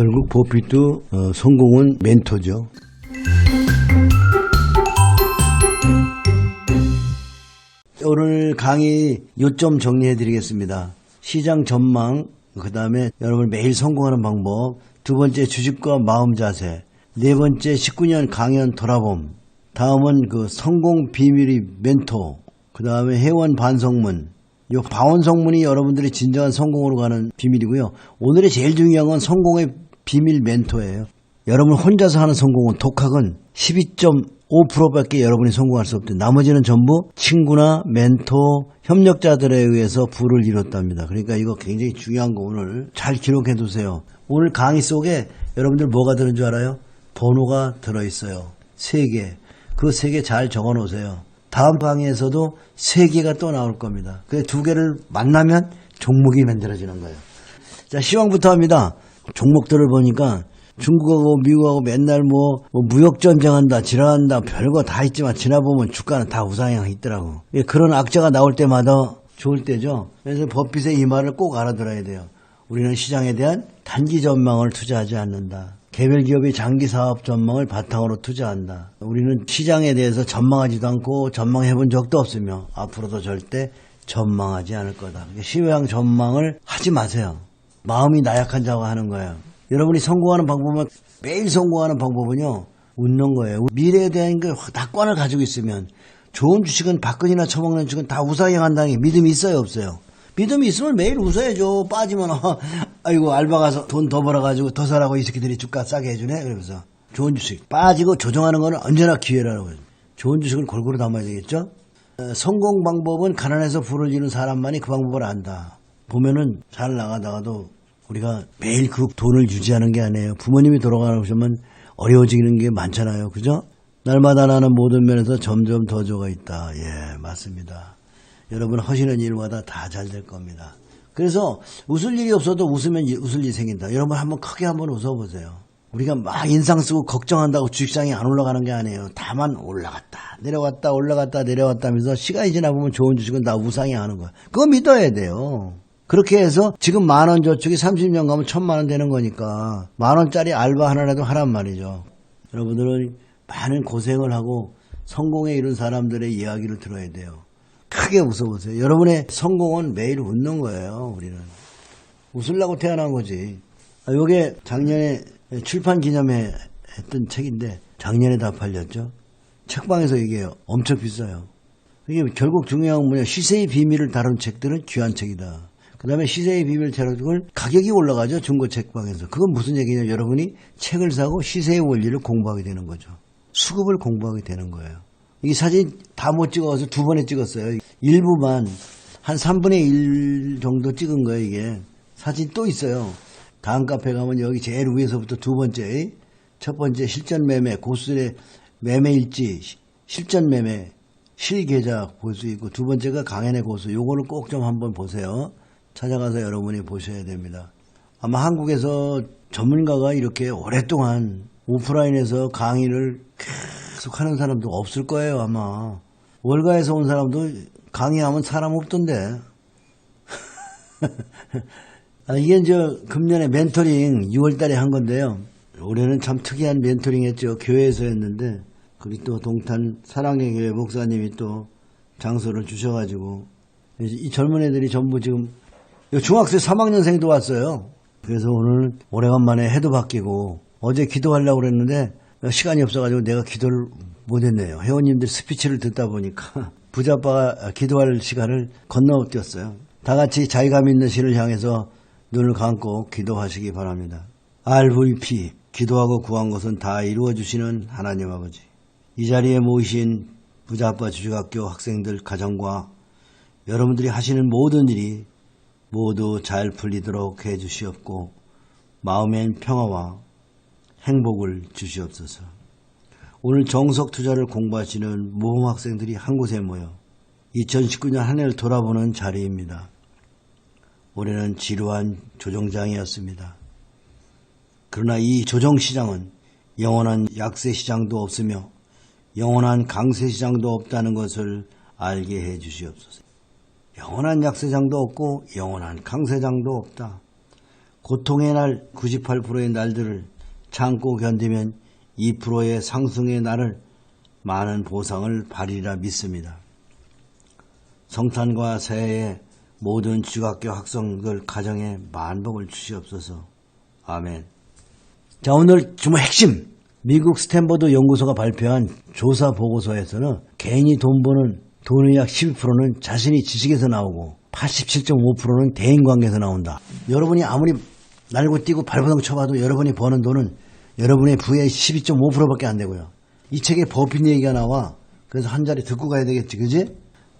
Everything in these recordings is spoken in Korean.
결국 버핏도 어, 성공은 멘토죠. 오늘 강의 요점 정리해 드리겠습니다. 시장 전망, 그 다음에 여러분 매일 성공하는 방법, 두 번째 주식과 마음 자세, 네 번째 19년 강연 돌아봄, 다음은 그 성공 비밀이 멘토, 그 다음에 회원 반성문, 요 바원성문이 여러분들이 진정한 성공으로 가는 비밀이고요. 오늘의 제일 중요한 건 성공의 비밀 멘토예요. 여러분 혼자서 하는 성공은 독학은 12.5%밖에 여러분이 성공할 수 없대. 나머지는 전부 친구나 멘토, 협력자들에 의해서 부를 이뤘답니다. 그러니까 이거 굉장히 중요한 거 오늘 잘 기록해 두세요. 오늘 강의 속에 여러분들 뭐가 들은 줄 알아요? 번호가 들어있어요. 세 개. 그 세 개 잘 적어 놓으세요. 다음 강의에서도 세 개가 또 나올 겁니다. 그 두 개를 만나면 종목이 만들어지는 거예요. 자, 시황부터 합니다. 종목들을 보니까 중국하고 미국하고 맨날 뭐, 뭐 무역전쟁 한다, 지랄한다, 별거 다 있지만 지나보면 주가는 다 우상향 있더라고. 예, 그런 악재가 나올 때마다 좋을 때죠. 그래서 버핏의 이 말을 꼭 알아들어야 돼요. 우리는 시장에 대한 단기 전망을 투자하지 않는다. 개별 기업의 장기 사업 전망을 바탕으로 투자한다. 우리는 시장에 대해서 전망하지도 않고 전망해 본 적도 없으며 앞으로도 절대 전망하지 않을 거다. 시황 전망을 하지 마세요. 마음이 나약한 자가 하는 거예요. 여러분이 성공하는 방법은 매일 성공하는 방법은요. 웃는 거예요. 미래에 대한 그 낙관을 가지고 있으면 좋은 주식은 박근이나 처먹는 주식은 다 우상향한다는 게 믿음이 있어요 없어요? 믿음이 있으면 매일 웃어야죠. 빠지면 어, 아이고 알바 가서 돈 더 벌어가지고 더 사라고 이 새끼들이 주가 싸게 해주네. 그러면서 좋은 주식 빠지고 조정하는 거는 언제나 기회라는 거예요. 좋은 주식을 골고루 담아야 되겠죠. 어, 성공 방법은 가난해서 부러지는 사람만이 그 방법을 안다. 보면은 잘 나가다가도 우리가 매일 그 돈을 유지하는 게 아니에요. 부모님이 돌아가시면 어려워지는 게 많잖아요. 그죠? 날마다 나는 모든 면에서 점점 더 좋아 있다. 예, 맞습니다. 여러분 하시는 일마다 다 잘 될 겁니다. 그래서 웃을 일이 없어도 웃으면 이- 웃을 일이 생긴다. 여러분 한번 크게 한번 웃어보세요. 우리가 막 인상 쓰고 걱정한다고 주식장이 안 올라가는 게 아니에요. 다만 올라갔다, 내려갔다, 올라갔다, 내려갔다 하면서 시간이 지나 보면 좋은 주식은 다 우상이 하는 거야. 그거 믿어야 돼요. 그렇게 해서 지금 만 원 저축이 30년 가면 천만 원 되는 거니까 만 원짜리 알바 하나라도 하란 말이죠. 여러분들은 많은 고생을 하고 성공에 이룬 사람들의 이야기를 들어야 돼요. 크게 웃어보세요. 여러분의 성공은 매일 웃는 거예요, 우리는. 웃으려고 태어난 거지. 아, 요게 작년에 출판 기념회 했던 책인데 작년에 다 팔렸죠. 책방에서 이게 엄청 비싸요. 이게 결국 중요한 건 뭐냐. 시세의 비밀을 다룬 책들은 귀한 책이다. 그 다음에 시세의 비밀을 다룬 가격이 올라가죠. 중고 책방에서. 그건 무슨 얘기냐. 여러분이 책을 사고 시세의 원리를 공부하게 되는 거죠. 수급을 공부하게 되는 거예요. 이 사진 다 못 찍어서 두 번에 찍었어요. 일부만 한 3분의 1 정도 찍은 거예요, 이게. 사진 또 있어요. 다음 카페 가면 여기 제일 위에서부터 두 번째, 첫 번째 실전 매매, 고수의 매매 일지, 시- 실전 매매, 실계좌 볼수 있고, 두 번째가 강연의 고수. 요거를 꼭 좀 한번 보세요. 찾아가서 여러분이 보셔야 됩니다. 아마 한국에서 전문가가 이렇게 오랫동안 오프라인에서 강의를 계속 하는 사람도 없을 거예요, 아마. 월가에서 온 사람도 강의하면 사람 없던데. 아, 이게 이제 금년에 멘토링 6월 달에 한 건데요. 올해는 참 특이한 멘토링 했죠. 교회에서 했는데, 거기 또 동탄 사랑의 교회 목사님이 또 장소를 주셔가지고, 이 젊은 애들이 전부 지금, 중학생 3학년생도 왔어요. 그래서 오늘 오래간만에 해도 바뀌고, 어제 기도하려고 그랬는데, 시간이 없어가지고 내가 기도를 못했네요. 회원님들 스피치를 듣다 보니까 부자빠가 기도할 시간을 건너뛰었어요. 다 같이 자기감 있는 시를 향해서 눈을 감고 기도하시기 바랍니다. RVP 기도하고 구한 것은 다 이루어 주시는 하나님 아버지. 이 자리에 모이신 부자빠 주식학교 학생들 가정과 여러분들이 하시는 모든 일이 모두 잘 풀리도록 해 주시옵고 마음엔 평화와 행복을 주시옵소서. 오늘 정석 투자를 공부하시는 모험 학생들이 한 곳에 모여 2019년 한 해를 돌아보는 자리입니다. 올해는 지루한 조정장이었습니다. 그러나 이 조정시장은 영원한 약세 시장도 없으며 영원한 강세 시장도 없다는 것을 알게 해 주시옵소서. 영원한 약세장도 없고 영원한 강세장도 없다. 고통의 날 98%의 날들을 참고 견디면 2%의 상승의 날을 많은 보상을 받으리라 믿습니다. 성탄과 새해에 모든 중학교 학생들 가정에 만복을 주시옵소서. 아멘. 자, 오늘 주말 핵심. 미국 스탠버드 연구소가 발표한 조사 보고서에서는 개인이 돈 버는 돈의 약 12%는 자신이 지식에서 나오고 87.5%는 대인 관계에서 나온다. 여러분이 아무리 날고 뛰고 발버둥 쳐봐도 여러분이 버는 돈은 여러분의 부의 12.5%밖에 안 되고요. 이 책에 버핏 얘기가 나와. 그래서 한 자리 듣고 가야 되겠지, 그지?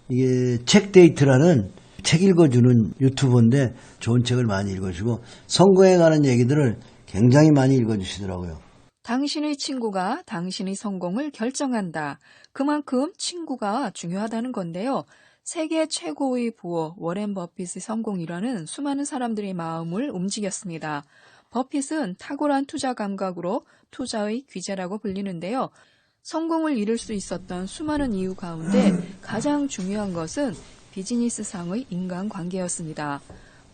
이게 책 데이트라는 책 읽어주는 유튜버인데 좋은 책을 많이 읽어주고 선거에 관한 얘기들을 굉장히 많이 읽어주시더라고요. 당신의 친구가 당신의 성공을 결정한다. 그만큼 친구가 중요하다는 건데요. 세계 최고의 부호 워렌 버핏의 성공이라는 수많은 사람들의 마음을 움직였습니다. 버핏은 탁월한 투자 감각으로 투자의 귀재라고 불리는데요. 성공을 이룰 수 있었던 수많은 이유 가운데 가장 중요한 것은 비즈니스상의 인간관계였습니다.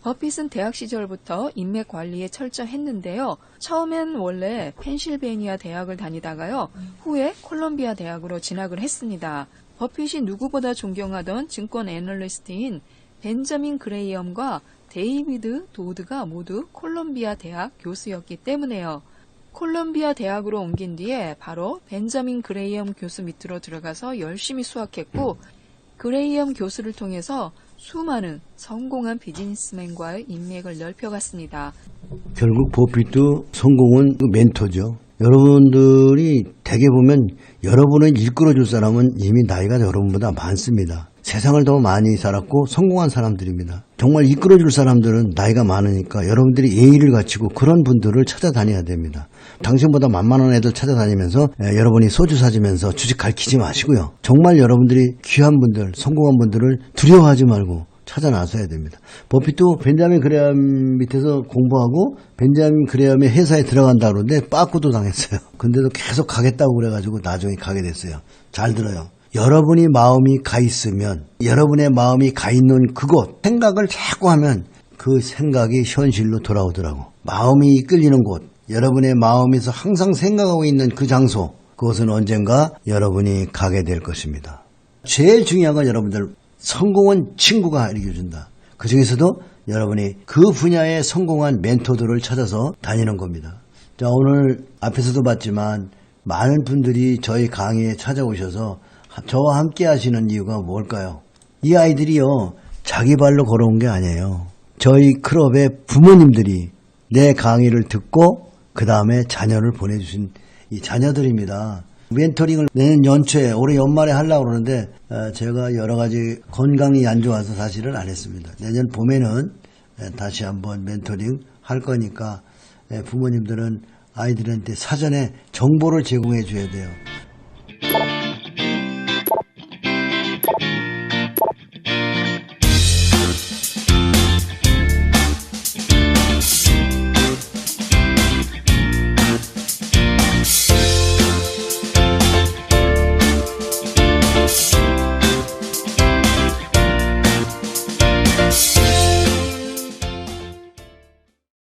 버핏은 대학 시절부터 인맥 관리에 철저했는데요. 처음엔 원래 펜실베니아 대학을 다니다가요. 후에 콜롬비아 대학으로 진학을 했습니다. 버핏이 누구보다 존경하던 증권 애널리스트인 벤자민 그레이엄과 데이비드 도드가 모두 콜롬비아 대학 교수였기 때문에요. 콜롬비아 대학으로 옮긴 뒤에 바로 벤자민 그레이엄 교수 밑으로 들어가서 열심히 수학했고 그레이엄 교수를 통해서 수많은 성공한 비즈니스맨과의 인맥을 넓혀갔습니다. 결국 버핏도 성공은 그 멘토죠. 여러분들이 대개 보면 여러분을 이끌어줄 사람은 이미 나이가 여러분보다 많습니다. 세상을 더 많이 살았고 성공한 사람들입니다. 정말 이끌어줄 사람들은 나이가 많으니까 여러분들이 예의를 갖추고 그런 분들을 찾아다녀야 됩니다. 당신보다 만만한 애들 찾아다니면서 에, 여러분이 소주 사주면서 주식 가르치지 마시고요. 정말 여러분들이 귀한 분들, 성공한 분들을 두려워하지 말고 찾아 나서야 됩니다. 버핏도 벤자민 그레엄 밑에서 공부하고 벤자민 그레엄의 회사에 들어간다 그러는데 빠꾸도 당했어요. 근데도 계속 가겠다고 그래가지고 나중에 가게 됐어요. 잘 들어요. 여러분이 마음이 가 있으면 여러분의 마음이 가 있는 그곳 생각을 자꾸 하면 그 생각이 현실로 돌아오더라고. 마음이 이끌리는 곳 여러분의 마음에서 항상 생각하고 있는 그 장소 그것은 언젠가 여러분이 가게 될 것입니다. 제일 중요한 건 여러분들 성공은 친구가 알려준다. 그 중에서도 여러분이 그 분야에 성공한 멘토들을 찾아서 다니는 겁니다. 자, 오늘 앞에서도 봤지만 많은 분들이 저희 강의에 찾아오셔서 저와 함께 하시는 이유가 뭘까요? 이 아이들이요, 자기 발로 걸어온 게 아니에요. 저희 클럽의 부모님들이 내 강의를 듣고 그 다음에 자녀를 보내주신 이 자녀들입니다. 멘토링을 내년 연초에 올해 연말에 하려고 그러는데 어, 제가 여러 가지 건강이 안 좋아서 사실은 안 했습니다. 내년 봄에는 에, 다시 한번 멘토링 할 거니까 에, 부모님들은 아이들한테 사전에 정보를 제공해 줘야 돼요.